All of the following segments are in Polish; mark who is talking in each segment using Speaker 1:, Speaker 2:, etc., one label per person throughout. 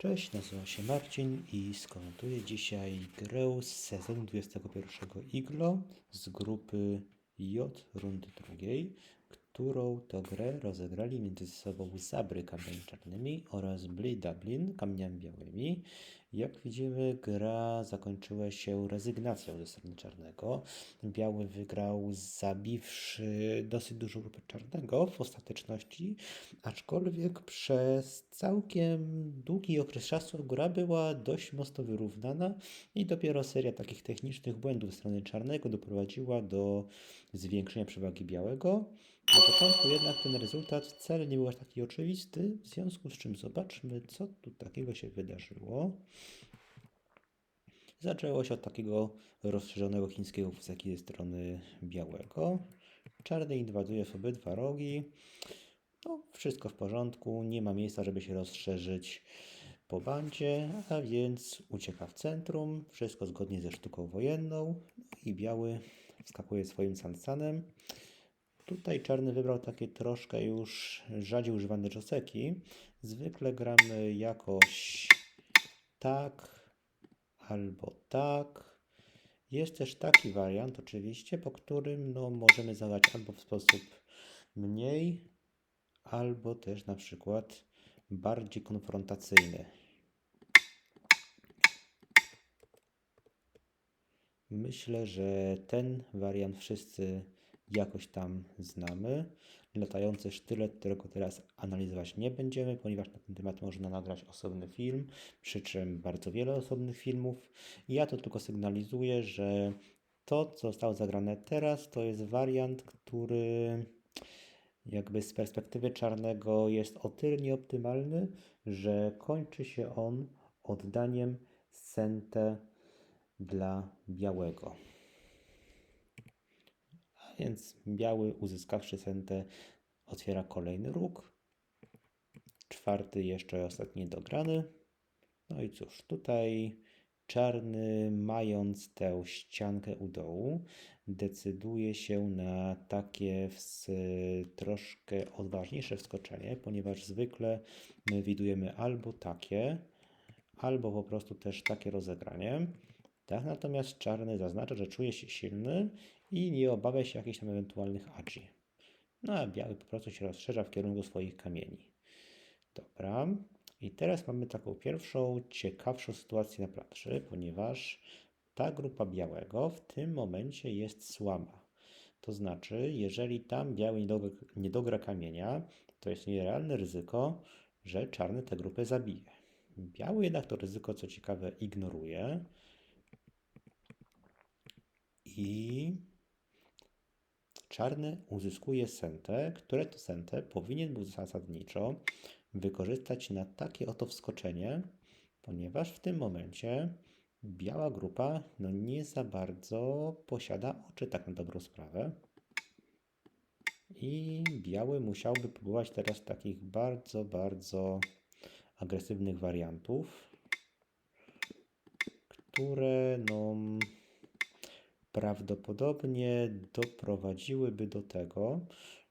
Speaker 1: Cześć, nazywam się Marcin i skomentuję dzisiaj grę z sezonu 21 Iglo z grupy J rundy drugiej, którą to grę rozegrali między sobą Zabry kamieniami czarnymi oraz Blee Dublin kamieniami białymi. Jak widzimy, gra zakończyła się rezygnacją ze strony czarnego. Biały wygrał, zabiwszy dosyć dużą grupę czarnego w ostateczności, aczkolwiek przez całkiem długi okres czasu gra była dość mocno wyrównana i dopiero seria takich technicznych błędów ze strony czarnego doprowadziła do zwiększenia przewagi białego. Na początku jednak ten rezultat wcale nie był aż taki oczywisty, w związku z czym zobaczmy, co tu takiego się wydarzyło. Zaczęło się od takiego rozszerzonego chińskiego wózeki ze strony białego. Czarny inwaduje w obydwa rogi. No, wszystko w porządku, nie ma miejsca, żeby się rozszerzyć po bandzie, a więc ucieka w centrum, wszystko zgodnie ze sztuką wojenną no i biały wskakuje swoim sansanem. Tutaj czarny wybrał takie troszkę już rzadziej używane joseki. Zwykle gramy jakoś tak albo tak. Jest też taki wariant oczywiście, po którym no, możemy zagrać albo w sposób mniej, albo też na przykład bardziej konfrontacyjny. Myślę, że ten wariant wszyscy jakoś tam znamy. Latający sztylet, którego teraz analizować nie będziemy, ponieważ na ten temat można nagrać osobny film, przy czym bardzo wiele osobnych filmów. Ja to tylko sygnalizuję, że to, co zostało zagrane teraz, to jest wariant, który jakby z perspektywy czarnego jest o tyle nieoptymalny, że kończy się on oddaniem sente dla białego. Więc biały uzyskawszy sentę otwiera kolejny róg. Czwarty jeszcze ostatni dograny. No i cóż, tutaj czarny mając tę ściankę u dołu decyduje się na takie troszkę odważniejsze wskoczenie, ponieważ zwykle my widujemy albo takie, albo po prostu też takie rozegranie. Tak, natomiast czarny zaznacza, że czuje się silny i nie obawia się jakichś tam ewentualnych agi. No a biały po prostu się rozszerza w kierunku swoich kamieni. Dobra. I teraz mamy taką pierwszą, ciekawszą sytuację na planszy, ponieważ ta grupa białego w tym momencie jest słaba. To znaczy, jeżeli tam biały nie dogra, nie dogra kamienia, to jest nierealne ryzyko, że czarny tę grupę zabije. Biały jednak to ryzyko, co ciekawe, ignoruje. I czarny uzyskuje sentę, które to sentę powinien był zasadniczo wykorzystać na takie oto wskoczenie, ponieważ w tym momencie biała grupa no nie za bardzo posiada oczy tak na dobrą sprawę. I biały musiałby próbować teraz takich bardzo, bardzo agresywnych wariantów, które no prawdopodobnie doprowadziłyby do tego,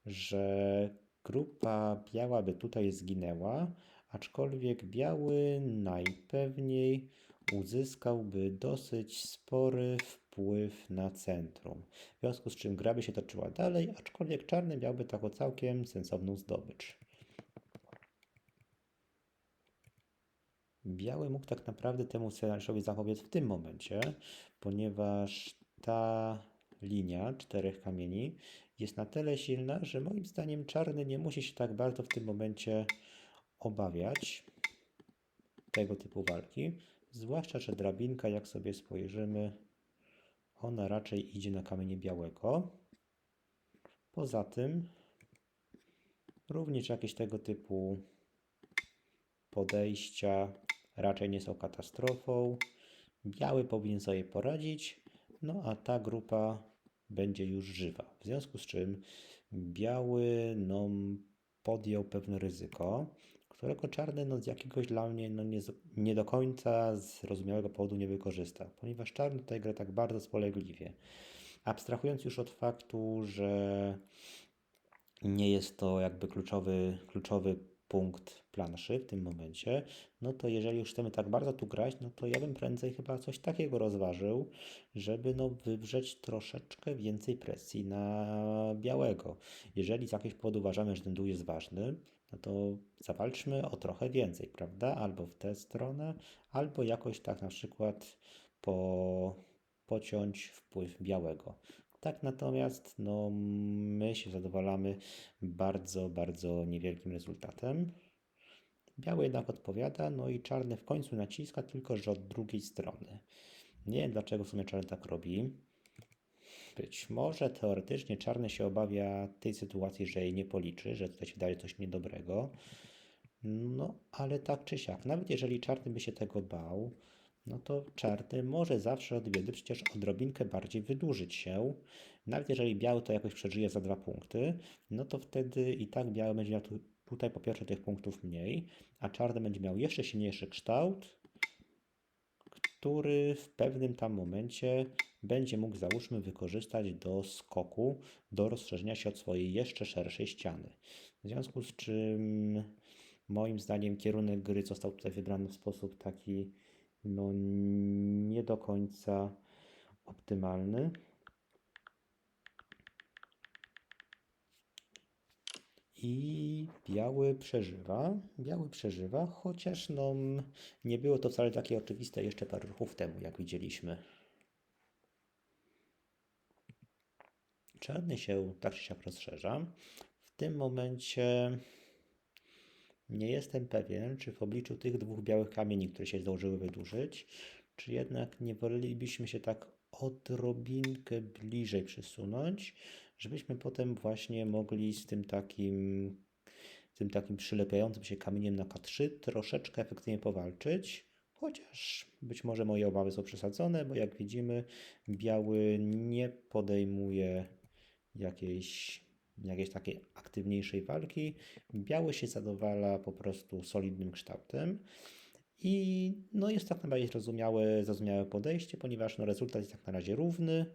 Speaker 1: że grupa biała by tutaj zginęła, aczkolwiek biały najpewniej uzyskałby dosyć spory wpływ na centrum. W związku z czym gra by się toczyła dalej, aczkolwiek czarny miałby taką całkiem sensowną zdobycz. Biały mógł tak naprawdę temu scenariuszowi zapobiec w tym momencie, ponieważ ta linia czterech kamieni jest na tyle silna, że moim zdaniem czarny nie musi się tak bardzo w tym momencie obawiać tego typu walki. Zwłaszcza, że drabinka, jak sobie spojrzymy, ona raczej idzie na kamienie białego. Poza tym, również jakieś tego typu podejścia raczej nie są katastrofą. Biały powinien sobie poradzić, no a ta grupa będzie już żywa. W związku z czym biały no, podjął pewne ryzyko, którego czarny no, z jakiegoś dla mnie no, nie, nie do końca zrozumiałego powodu nie wykorzysta, ponieważ czarny tutaj gra tak bardzo spolegliwie. Abstrahując już od faktu, że nie jest to jakby kluczowy, kluczowy punkt planszy w tym momencie, no to jeżeli już chcemy tak bardzo tu grać, no to ja bym prędzej chyba coś takiego rozważył, żeby no wywrzeć troszeczkę więcej presji na białego. Jeżeli z jakiegoś powodu uważamy, że ten dół jest ważny, no to zawalczmy o trochę więcej, prawda? Albo w tę stronę, albo jakoś tak na przykład po, pociąć wpływ białego. Tak natomiast no, my się zadowalamy bardzo, bardzo niewielkim rezultatem. Biały jednak odpowiada, no i czarny w końcu naciska, tylko że od drugiej strony. Nie wiem dlaczego w sumie czarny tak robi. Być może teoretycznie czarny się obawia tej sytuacji, że jej nie policzy, że tutaj się daje coś niedobrego. No, ale tak czy siak, nawet jeżeli czarny by się tego bał, no to czarny może zawsze od biedy przecież odrobinkę bardziej wydłużyć się. Nawet jeżeli biały to jakoś przeżyje za dwa punkty, no to wtedy i tak biały będzie miał tu, tutaj po pierwsze tych punktów mniej, a czarny będzie miał jeszcze silniejszy kształt, który w pewnym tam momencie będzie mógł załóżmy wykorzystać do skoku, do rozszerzenia się od swojej jeszcze szerszej ściany. W związku z czym moim zdaniem kierunek gry został tutaj wybrany w sposób taki no nie do końca optymalny. I biały przeżywa, biały przeżywa, chociaż no, nie było to wcale takie oczywiste jeszcze parę ruchów temu, jak widzieliśmy. Czarny się tak siak rozszerza. W tym momencie nie jestem pewien, czy w obliczu tych dwóch białych kamieni, które się zdążyły wydłużyć, czy jednak nie wolelibyśmy się tak odrobinkę bliżej przesunąć, żebyśmy potem właśnie mogli z tym takim, tym takim przylepiającym się kamieniem na K3 troszeczkę efektywnie powalczyć. Chociaż być może moje obawy są przesadzone, bo jak widzimy, biały nie podejmuje jakiejś jakiejś takiej aktywniejszej walki. Biały się zadowala po prostu solidnym kształtem. I no jest tak najbardziej zrozumiałe, zrozumiałe podejście, ponieważ no rezultat jest tak na razie równy.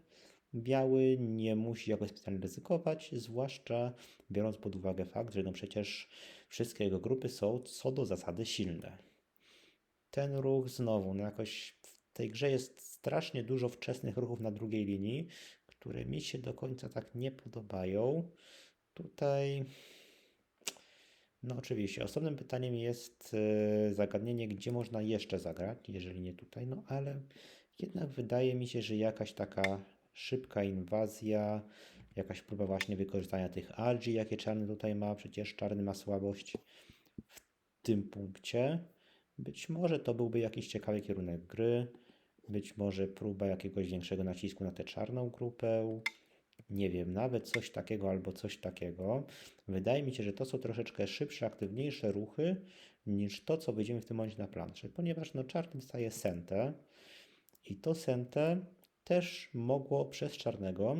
Speaker 1: Biały nie musi jakoś specjalnie ryzykować, zwłaszcza biorąc pod uwagę fakt, że no przecież wszystkie jego grupy są co do zasady silne. Ten ruch znowu, no jakoś w tej grze jest strasznie dużo wczesnych ruchów na drugiej linii, które mi się do końca tak nie podobają. Tutaj, no oczywiście, osobnym pytaniem jest e, zagadnienie, gdzie można jeszcze zagrać, jeżeli nie tutaj, no ale jednak wydaje mi się, że jakaś taka szybka inwazja, jakaś próba właśnie wykorzystania tych algi, jakie czarny tutaj ma, przecież czarny ma słabość w tym punkcie. Być może to byłby jakiś ciekawy kierunek gry. Być może próba jakiegoś większego nacisku na tę czarną grupę. Nie wiem, nawet coś takiego albo coś takiego. Wydaje mi się, że to są troszeczkę szybsze, aktywniejsze ruchy niż to, co widzimy w tym momencie na planszy, ponieważ no, czarny dostaje sentę i to sentę też mogło przez czarnego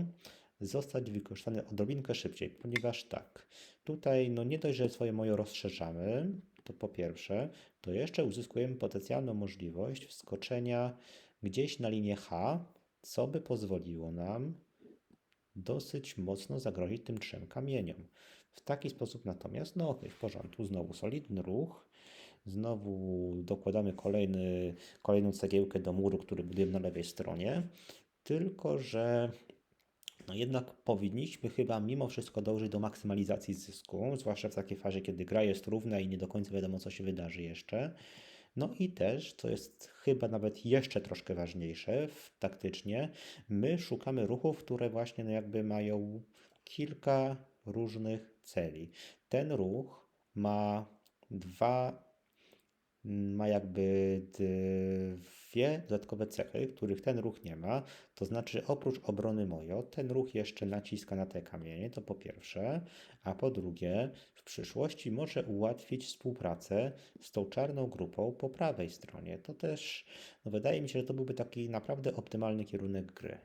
Speaker 1: zostać wykorzystane odrobinkę szybciej, ponieważ tak, tutaj no nie dość, że swoje moje rozszerzamy, to po pierwsze, to jeszcze uzyskujemy potencjalną możliwość wskoczenia gdzieś na linię H, co by pozwoliło nam dosyć mocno zagrozić tym trzem kamieniom. W taki sposób natomiast, no okej, w porządku, znowu solidny ruch, znowu dokładamy kolejny, kolejną cegiełkę do muru, który budujemy na lewej stronie, tylko że no jednak powinniśmy chyba mimo wszystko dążyć do maksymalizacji zysku, zwłaszcza w takiej fazie, kiedy gra jest równa i nie do końca wiadomo, co się wydarzy jeszcze. No i też, co jest chyba nawet jeszcze troszkę ważniejsze taktycznie, my szukamy ruchów, które właśnie no jakby mają kilka różnych celi. Ten ruch ma dwa ma jakby dwie dodatkowe cechy, których ten ruch nie ma. To znaczy, oprócz obrony Mojo, ten ruch jeszcze naciska na te kamienie, to po pierwsze, a po drugie, w przyszłości może ułatwić współpracę z tą czarną grupą po prawej stronie. To też, no wydaje mi się, że to byłby taki naprawdę optymalny kierunek gry.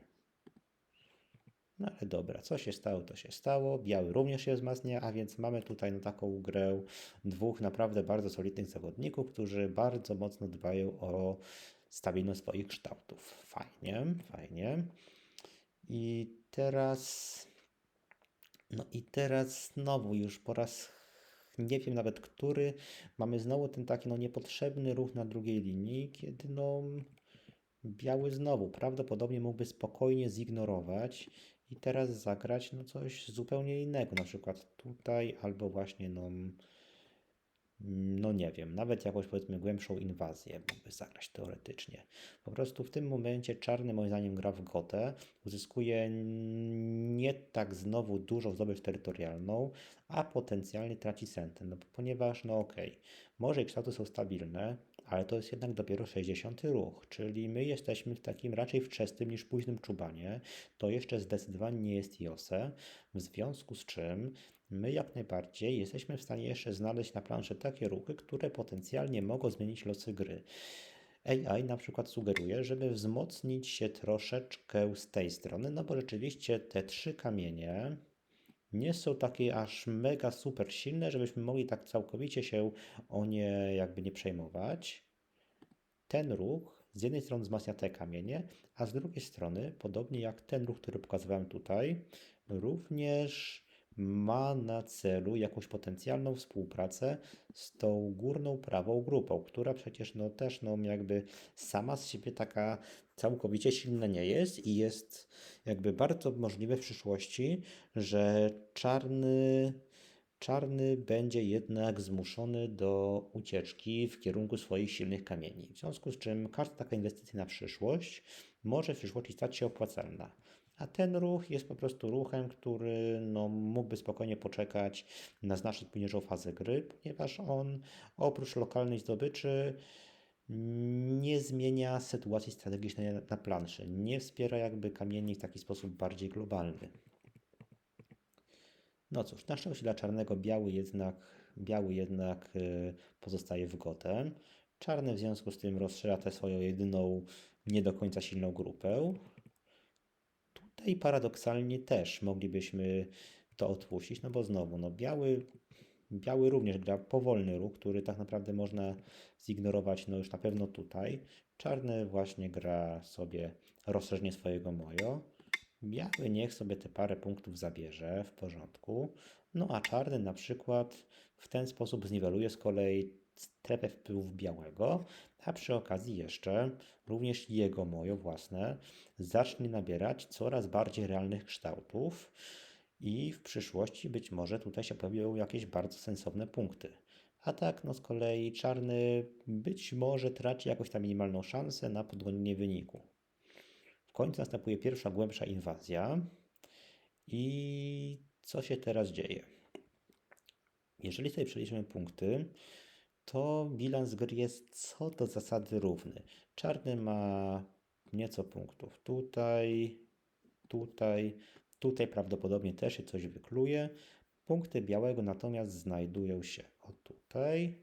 Speaker 1: No ale dobra, co się stało, to się stało. Biały również się wzmacnia, a więc mamy tutaj no, taką grę dwóch naprawdę bardzo solidnych zawodników, którzy bardzo mocno dbają o stabilność swoich kształtów. Fajnie, fajnie. I teraz, no i teraz znowu już po raz nie wiem nawet który. Mamy znowu ten taki no, niepotrzebny ruch na drugiej linii, kiedy no, biały znowu prawdopodobnie mógłby spokojnie zignorować i teraz zagrać no, coś zupełnie innego, na przykład tutaj albo właśnie no, no nie wiem, nawet jakąś powiedzmy głębszą inwazję mógłby zagrać teoretycznie. Po prostu w tym momencie czarny moim zdaniem gra w gotę, uzyskuje nie tak znowu dużą zdobycz terytorialną, a potencjalnie traci sentę, no ponieważ no okej, okay, może ich kształty są stabilne, ale to jest jednak dopiero 60 ruch, czyli my jesteśmy w takim raczej wczesnym niż późnym czubanie. To jeszcze zdecydowanie nie jest Jose, w związku z czym my jak najbardziej jesteśmy w stanie jeszcze znaleźć na planszy takie ruchy, które potencjalnie mogą zmienić losy gry. AI na przykład sugeruje, żeby wzmocnić się troszeczkę z tej strony, no bo rzeczywiście te trzy kamienie nie są takie aż mega super silne, żebyśmy mogli tak całkowicie się o nie jakby nie przejmować. Ten ruch z jednej strony wzmacnia te kamienie, a z drugiej strony, podobnie jak ten ruch, który pokazywałem tutaj, również ma na celu jakąś potencjalną współpracę z tą górną prawą grupą, która przecież no też no jakby sama z siebie taka całkowicie silna nie jest i jest jakby bardzo możliwe w przyszłości, że czarny czarny będzie jednak zmuszony do ucieczki w kierunku swoich silnych kamieni. W związku z czym każda taka inwestycja na przyszłość może w przyszłości stać się opłacalna. A ten ruch jest po prostu ruchem, który no, mógłby spokojnie poczekać na znacznie późniejszą fazę gry, ponieważ on oprócz lokalnej zdobyczy nie zmienia sytuacji strategicznej na planszy, nie wspiera jakby kamieni w taki sposób bardziej globalny. No cóż, na szczęście dla czarnego biały jednak, biały jednak y, pozostaje w gotem. Czarny w związku z tym rozszerza tę swoją jedyną nie do końca silną grupę. Tutaj paradoksalnie też moglibyśmy to odpuścić, no bo znowu, no biały, biały również gra powolny ruch, który tak naprawdę można zignorować, no już na pewno tutaj. Czarny właśnie gra sobie rozszerzenie swojego mojo. Biały niech sobie te parę punktów zabierze, w porządku. No a czarny na przykład w ten sposób zniweluje z kolei strefę wpływów białego, a przy okazji jeszcze również jego moje własne zacznie nabierać coraz bardziej realnych kształtów i w przyszłości być może tutaj się pojawią jakieś bardzo sensowne punkty. A tak, no z kolei czarny być może traci jakąś tam minimalną szansę na podgonienie wyniku. W końcu następuje pierwsza głębsza inwazja. I co się teraz dzieje? Jeżeli sobie przeliczymy punkty, to bilans gry jest co do zasady równy. Czarny ma nieco punktów tutaj, tutaj, tutaj prawdopodobnie też się coś wykluje. Punkty białego natomiast znajdują się o tutaj,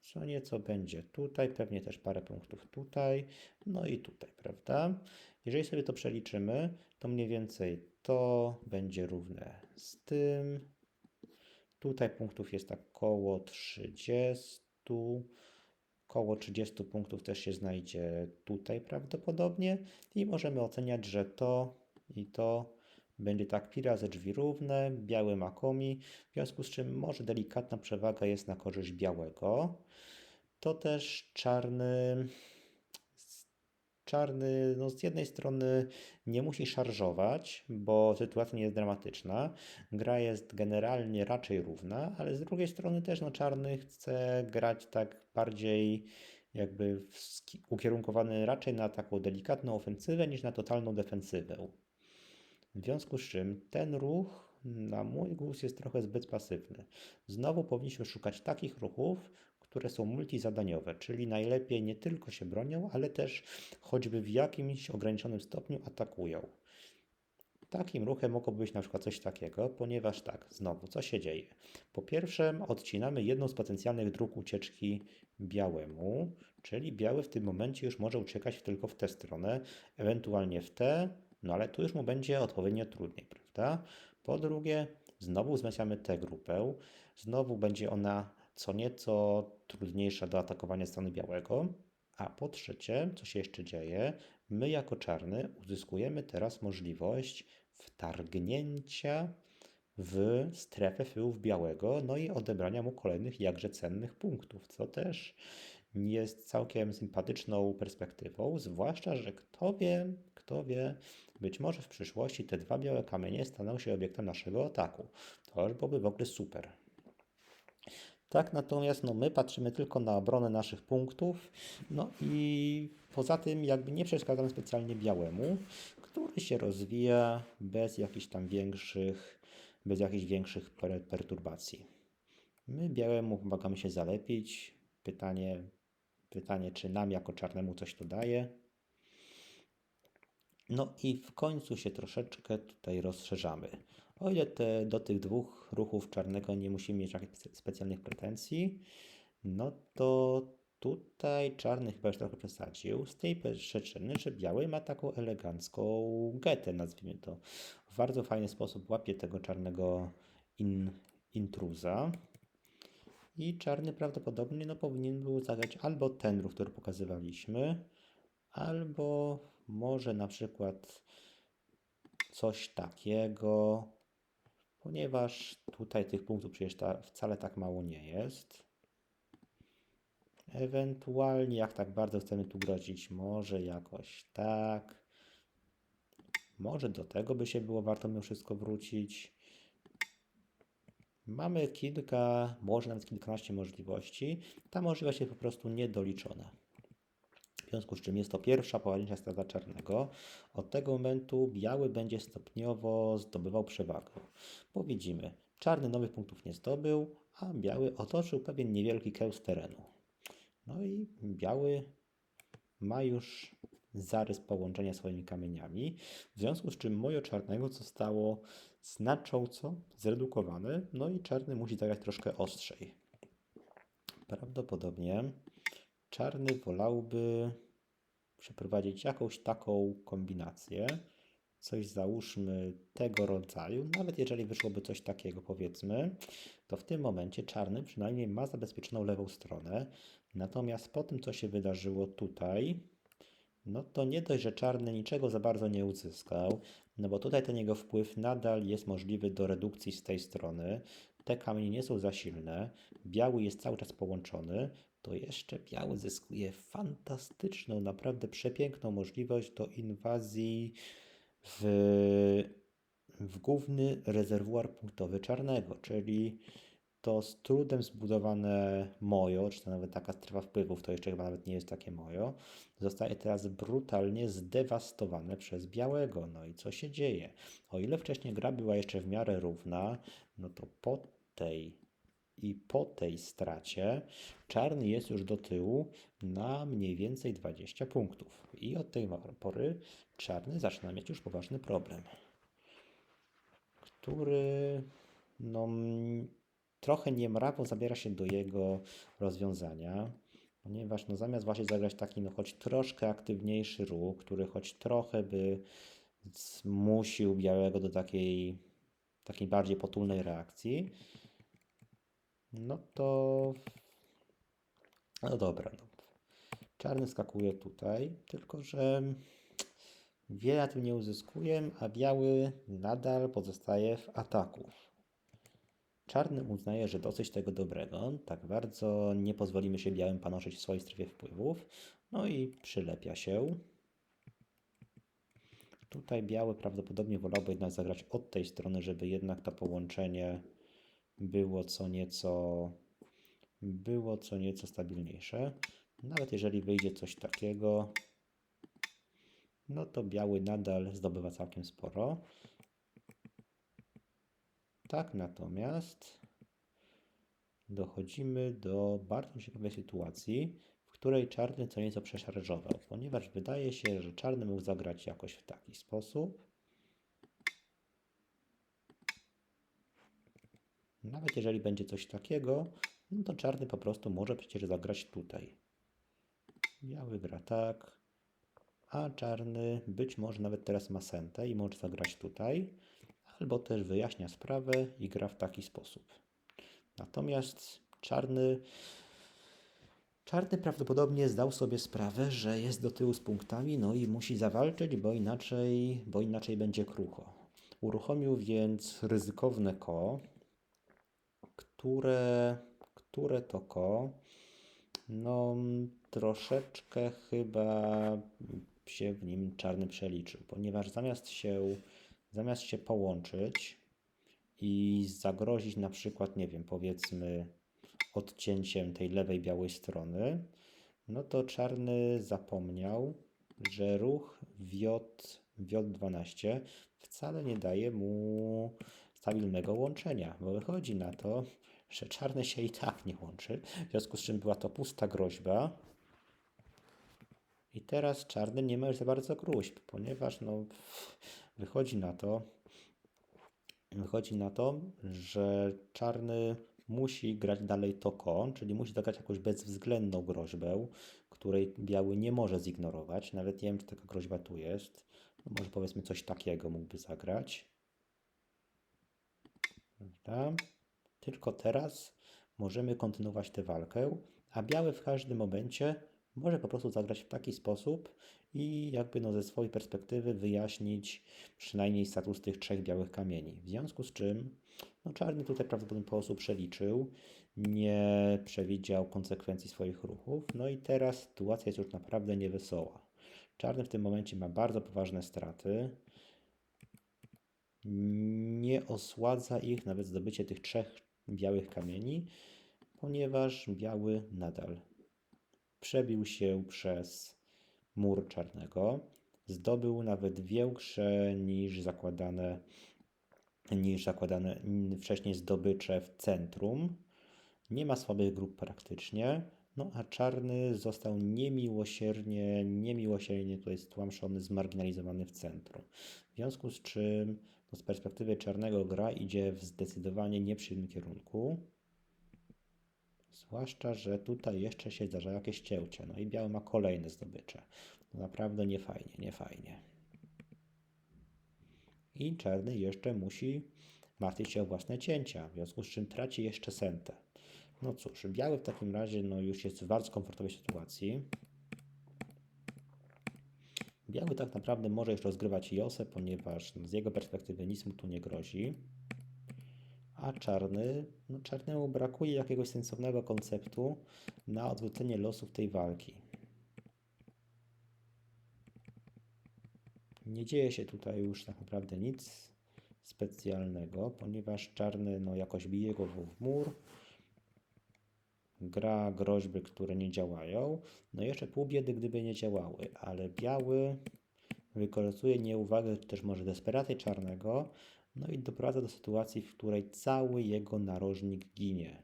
Speaker 1: co nieco będzie tutaj, pewnie też parę punktów tutaj, no i tutaj, prawda? Jeżeli sobie to przeliczymy, to mniej więcej to będzie równe z tym. Tutaj punktów jest tak około 30. Koło 30 punktów też się znajdzie tutaj prawdopodobnie i możemy oceniać, że to i to będzie tak pi razy drzwi równe, biały ma komi, w związku z czym może delikatna przewaga jest na korzyść białego. To też czarny czarny no z jednej strony nie musi szarżować, bo sytuacja nie jest dramatyczna. Gra jest generalnie raczej równa, ale z drugiej strony też no, czarny chce grać tak bardziej jakby ukierunkowany raczej na taką delikatną ofensywę niż na totalną defensywę. W związku z czym ten ruch na mój gust jest trochę zbyt pasywny. Znowu powinniśmy szukać takich ruchów, które są multizadaniowe, czyli najlepiej nie tylko się bronią, ale też choćby w jakimś ograniczonym stopniu atakują. Takim ruchem mogłoby być na przykład coś takiego, ponieważ tak, znowu, co się dzieje? Po pierwsze, odcinamy jedną z potencjalnych dróg ucieczki białemu, czyli biały w tym momencie już może uciekać tylko w tę stronę, ewentualnie w tę, no ale tu już mu będzie odpowiednio trudniej, prawda? Po drugie, znowu wzmacniamy tę grupę, znowu będzie ona co nieco trudniejsza do atakowania strony białego. A po trzecie, co się jeszcze dzieje, my jako czarny uzyskujemy teraz możliwość wtargnięcia w strefę wpływów białego, no i odebrania mu kolejnych jakże cennych punktów, co też jest całkiem sympatyczną perspektywą, zwłaszcza, że kto wie, kto wie, być może w przyszłości te dwa białe kamienie staną się obiektem naszego ataku. To już byłoby w ogóle super. Tak, natomiast no, my patrzymy tylko na obronę naszych punktów, no i poza tym jakby nie przeszkadzamy specjalnie białemu, który się rozwija bez jakichś tam większych, bez jakichś większych per perturbacji. My białemu pomagamy się zalepić. Pytanie, pytanie, czy nam jako czarnemu coś to daje. No i w końcu się troszeczkę tutaj rozszerzamy. O ile te, do tych dwóch ruchów czarnego nie musimy mieć jakichś spe- specjalnych pretensji, no to tutaj czarny chyba już trochę przesadził z tej przyczyny, że biały ma taką elegancką getę, nazwijmy to. W bardzo fajny sposób łapie tego czarnego in, intruza. I czarny prawdopodobnie no, powinien był zagrać albo ten ruch, który pokazywaliśmy, albo może na przykład coś takiego, ponieważ tutaj tych punktów przecież ta, wcale tak mało nie jest. Ewentualnie, jak tak bardzo chcemy tu grozić, może jakoś tak. Może do tego by się było warto mimo wszystko wrócić. Mamy kilka, może nawet kilkanaście możliwości. Ta możliwość jest po prostu niedoliczona. Związku z czym jest to pierwsza pojedyncza strata czarnego. Od tego momentu biały będzie stopniowo zdobywał przewagę. Bo widzimy, czarny nowych punktów nie zdobył, a biały otoczył pewien niewielki kełs terenu. No i biały ma już zarys połączenia swoimi kamieniami, w związku z czym moje czarnego zostało znacząco zredukowane, no i czarny musi zagrać troszkę ostrzej. Prawdopodobnie czarny wolałby przeprowadzić jakąś taką kombinację, coś załóżmy tego rodzaju, nawet jeżeli wyszłoby coś takiego powiedzmy, to w tym momencie czarny przynajmniej ma zabezpieczoną lewą stronę, natomiast po tym, co się wydarzyło tutaj, no to nie dość, że czarny niczego za bardzo nie uzyskał, no bo tutaj ten jego wpływ nadal jest możliwy do redukcji z tej strony. Te kamienie nie są za silne, biały jest cały czas połączony, to jeszcze biały zyskuje fantastyczną, naprawdę przepiękną możliwość do inwazji w, w główny rezerwuar punktowy czarnego, czyli to z trudem zbudowane mojo, czy to nawet taka strefa wpływów, to jeszcze chyba nawet nie jest takie mojo, zostaje teraz brutalnie zdewastowane przez białego. No i co się dzieje? O ile wcześniej gra była jeszcze w miarę równa, no to po tej i po tej stracie czarny jest już do tyłu na mniej więcej 20 punktów. I od tej pory czarny zaczyna mieć już poważny problem, który no, trochę niemrawo zabiera się do jego rozwiązania, ponieważ no, zamiast właśnie zagrać taki no, choć troszkę aktywniejszy ruch, który choć trochę by zmusił białego do takiej, takiej bardziej potulnej reakcji, no to. No dobra. No. Czarny skakuje tutaj, tylko że wiele na tym nie uzyskuje, a biały nadal pozostaje w ataku. Czarny uznaje, że dosyć tego dobrego, tak bardzo nie pozwolimy się białym panoszyć w swojej strefie wpływów, no i przylepia się. Tutaj biały prawdopodobnie wolałby jednak zagrać od tej strony, żeby jednak to połączenie było co nieco było co nieco stabilniejsze. Nawet jeżeli wyjdzie coś takiego, no to biały nadal zdobywa całkiem sporo. Tak natomiast dochodzimy do bardzo ciekawej sytuacji, w której czarny co nieco przeszarżował, ponieważ wydaje się, że czarny mógł zagrać jakoś w taki sposób, Nawet jeżeli będzie coś takiego, no to czarny po prostu może przecież zagrać tutaj. Biały gra tak, a czarny być może nawet teraz ma sentę i może zagrać tutaj, albo też wyjaśnia sprawę i gra w taki sposób. Natomiast czarny Czarny prawdopodobnie zdał sobie sprawę, że jest do tyłu z punktami, no i musi zawalczyć, bo inaczej, bo inaczej będzie krucho. Uruchomił więc ryzykowne ko, które, które to ko, no troszeczkę chyba się w nim czarny przeliczył, ponieważ zamiast się, zamiast się połączyć i zagrozić na przykład, nie wiem, powiedzmy odcięciem tej lewej białej strony, no to czarny zapomniał, że ruch J, J12 wcale nie daje mu stabilnego łączenia, bo wychodzi na to, że czarny się i tak nie łączy, w związku z czym była to pusta groźba. I teraz czarny nie ma już za bardzo gruźb, ponieważ no, wychodzi na to, wychodzi na to, że czarny musi grać dalej toko, czyli musi zagrać jakąś bezwzględną groźbę, której biały nie może zignorować. Nawet nie wiem, czy taka groźba tu jest. No może powiedzmy coś takiego mógłby zagrać. Prawda? Tylko teraz możemy kontynuować tę walkę, a biały w każdym momencie może po prostu zagrać w taki sposób i jakby no ze swojej perspektywy wyjaśnić przynajmniej status tych trzech białych kamieni. W związku z czym no czarny tutaj prawdopodobnie po prostu przeliczył, nie przewidział konsekwencji swoich ruchów, no i teraz sytuacja jest już naprawdę niewesoła. Czarny w tym momencie ma bardzo poważne straty. Nie osładza ich nawet zdobycie tych trzech białych kamieni, ponieważ biały nadal przebił się przez mur czarnego, zdobył nawet większe niż zakładane, niż zakładane wcześniej zdobycze w centrum. Nie ma słabych grup praktycznie, no a czarny został niemiłosiernie, niemiłosiernie tutaj stłamszony, zmarginalizowany w centrum. W związku z czym no z perspektywy czarnego gra idzie w zdecydowanie nieprzyjemnym kierunku. Zwłaszcza, że tutaj jeszcze się zdarza jakieś cięcie. No i biały ma kolejne zdobycze. No naprawdę nie fajnie, nie fajnie. I czarny jeszcze musi martwić się o własne cięcia, w związku z czym traci jeszcze sentę. No cóż, biały w takim razie no już jest w bardzo komfortowej sytuacji. Biały tak naprawdę może już rozgrywać Josę, ponieważ no, z jego perspektywy nic mu tu nie grozi a czarny, no czarnemu brakuje jakiegoś sensownego konceptu na odwrócenie losów tej walki. Nie dzieje się tutaj już tak naprawdę nic specjalnego, ponieważ czarny no, jakoś bije go w mur, gra groźby, które nie działają. No jeszcze pół biedy, gdyby nie działały, ale biały wykorzystuje nieuwagę, czy też może desperację czarnego, no i doprowadza do sytuacji, w której cały jego narożnik ginie.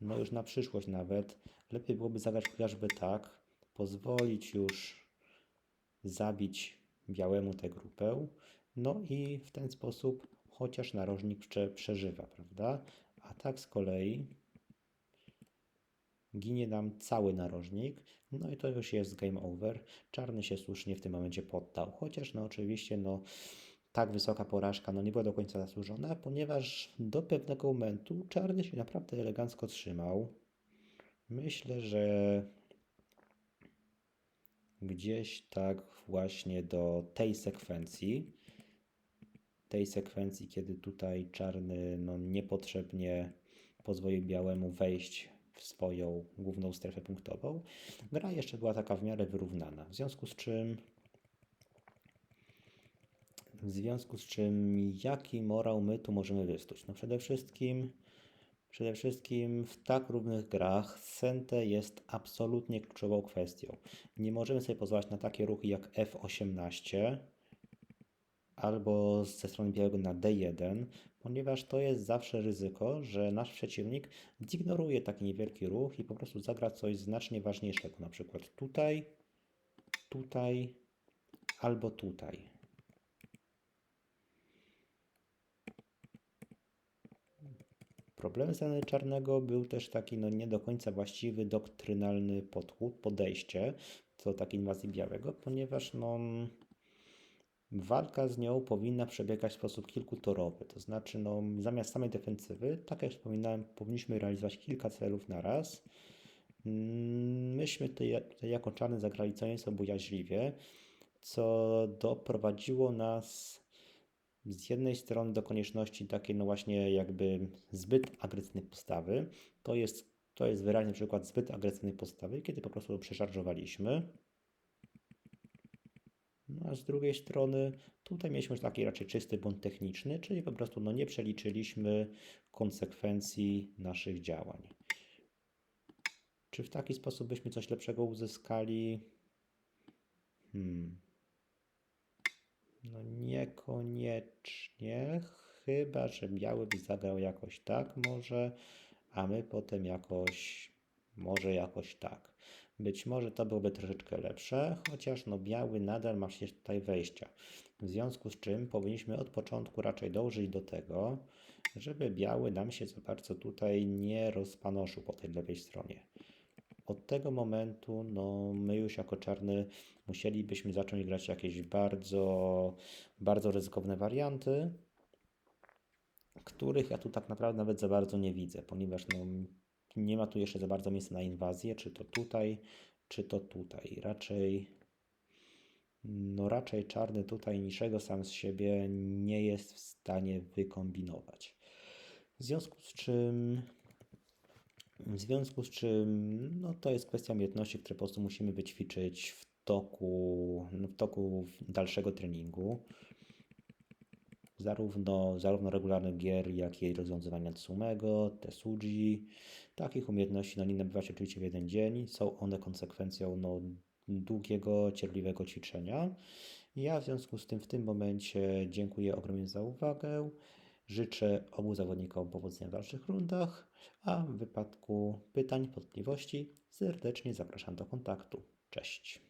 Speaker 1: No już na przyszłość nawet lepiej byłoby zagrać chociażby tak, pozwolić już zabić białemu tę grupę, no i w ten sposób chociaż narożnik przeżywa, prawda? A tak z kolei ginie nam cały narożnik, no i to już jest game over. Czarny się słusznie w tym momencie poddał, chociaż no oczywiście no tak wysoka porażka no nie była do końca zasłużona, ponieważ do pewnego momentu czarny się naprawdę elegancko trzymał. Myślę, że gdzieś tak właśnie do tej sekwencji, tej sekwencji, kiedy tutaj czarny no, niepotrzebnie pozwolił białemu wejść w swoją główną strefę punktową, gra jeszcze była taka w miarę wyrównana. W związku z czym w związku z czym, jaki morał my tu możemy wystuć? No przede wszystkim, przede wszystkim w tak równych grach Sente jest absolutnie kluczową kwestią. Nie możemy sobie pozwalać na takie ruchy jak F18 albo ze strony białego na D1, ponieważ to jest zawsze ryzyko, że nasz przeciwnik zignoruje taki niewielki ruch i po prostu zagra coś znacznie ważniejszego, na przykład tutaj, tutaj albo tutaj. Problemem strony czarnego był też taki no, nie do końca właściwy doktrynalny podchód, podejście do takiej inwazji białego, ponieważ no, walka z nią powinna przebiegać w sposób kilkutorowy. To znaczy, no, zamiast samej defensywy, tak jak wspominałem, powinniśmy realizować kilka celów na raz. Myśmy tutaj, tutaj jako czarny zagrali co nieco co doprowadziło nas z jednej strony do konieczności takiej, no właśnie, jakby zbyt agresywnej postawy. To jest, to jest wyraźny przykład zbyt agresywnej postawy, kiedy po prostu przeszarżowaliśmy. No a z drugiej strony tutaj mieliśmy już taki raczej czysty błąd techniczny, czyli po prostu no, nie przeliczyliśmy konsekwencji naszych działań. Czy w taki sposób byśmy coś lepszego uzyskali? Hmm. No niekoniecznie, chyba że biały by zagrał jakoś tak może, a my potem jakoś, może jakoś tak. Być może to byłoby troszeczkę lepsze, chociaż no biały nadal ma przecież tutaj wejścia. W związku z czym powinniśmy od początku raczej dążyć do tego, żeby biały nam się za bardzo tutaj nie rozpanoszył po tej lewej stronie. Od tego momentu, no, my już jako czarny musielibyśmy zacząć grać jakieś bardzo, bardzo ryzykowne warianty, których ja tu tak naprawdę nawet za bardzo nie widzę, ponieważ no, nie ma tu jeszcze za bardzo miejsca na inwazję, czy to tutaj, czy to tutaj. Raczej, no raczej czarny tutaj niczego sam z siebie nie jest w stanie wykombinować. W związku z czym w związku z czym no, to jest kwestia umiejętności, które po prostu musimy wyćwiczyć w toku, no, w toku dalszego treningu. Zarówno, zarówno regularnych gier, jak i rozwiązywania Tsumego, Tesuji. Takich umiejętności no, nie nabywa się oczywiście w jeden dzień. Są one konsekwencją no, długiego, cierpliwego ćwiczenia. Ja w związku z tym w tym momencie dziękuję ogromnie za uwagę. Życzę obu zawodnikom powodzenia w dalszych rundach, a w wypadku pytań, wątpliwości serdecznie zapraszam do kontaktu. Cześć.